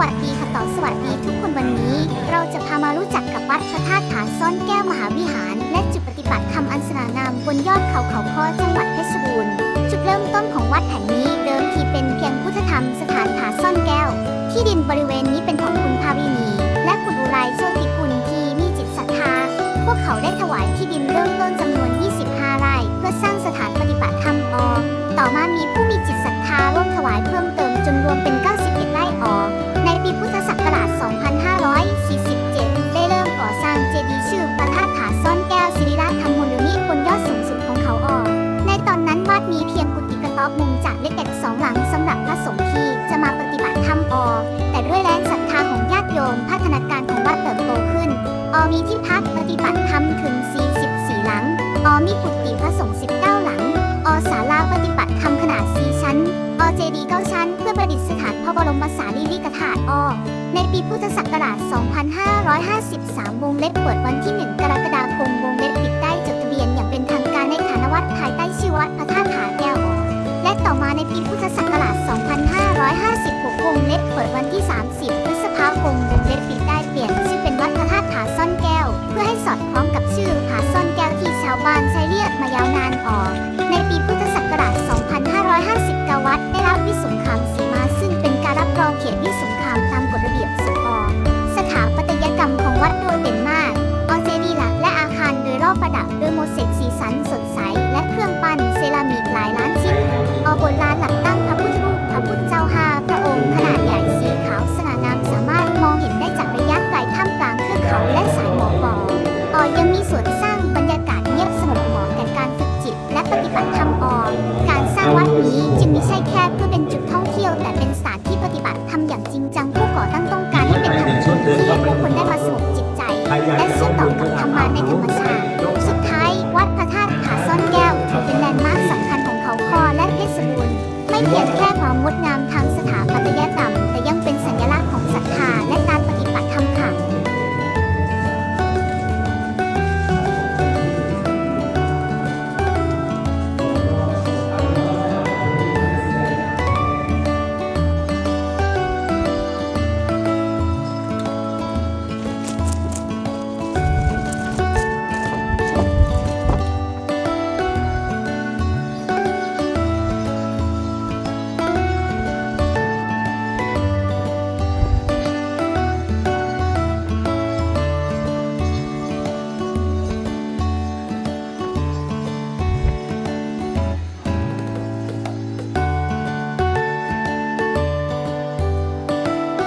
วัสดีค่ะต่อสวัสดีทุกคนวันนี้ เราจะพามารู้จักกับวัดพระธาตุผานซ่อนแก้วมหาวิหาร และจุดปฏิบัติธรรมอันสง่างามบนยอดเขาเขาค้อจังหวัดเพชรบูรณ์จุดเริ่มต้นของวัดแห่งนี้เดิมทีเป็นเพียงพุทธธรรมสถานผานซ่อนแก้ว ที่ดินบริเวณนี้เป็นของคุณภาวินี และคุณอุไรโชติกุลที่มีจิตศรัทธา พวกเขาได้ถวายที่ดินเริ่มต้นจำนวน 25 ไร่เพื่อสร้างสถานปฏิบัติธรรมอต่อมามีผู้มีจิตศรัทธาร่วมถวายเพิ่มเติมจนรวมเป็น ดมีเพียงกุฏิกระต๊อบมุงจากเล็กๆสองหลังสำหรับพระสงฆ์ที่จะมาปฏิบัติธรรมอแต่ด้วยแรงศรัทธาของญาติโยมพัฒนาการของวัดเติบโตขึ้นอมีที่พักปฏิบัติธรรมถึง 44 หลังอมีกุฏิพระสงฆ์ 19 หลังอศาลาปฏิบัติธรรมขนาด 4 ชั้นอเจดีย์9ชั้น เพื่อประดิษฐานพระบรมสารีริกธาตุอในปีพุทธศักราช 2553 วงเล็บเปิดวันที่ 1 กรกฎาคม วงเล็บปิดได้จดทะเบียนอย่างเป็นทางการในฐานะ วัดภายใต้ชื่อวัดพระธาตุผาแก้ว และต่อมาในปีพุทธศักราช 2556วงเล็บเปิดวันที่ 30 พฤษภาคมวงเล็บปิด และเชื่อมต่อกับธรรมะในธรรมชาติสุดท้าย วัดพระธาตุผาซ่อนแก้วถือเป็นแลนด์มาร์คสำคัญของเขาคอและเพชรบูรณ์ไม่เพียงแค่ความงดงาม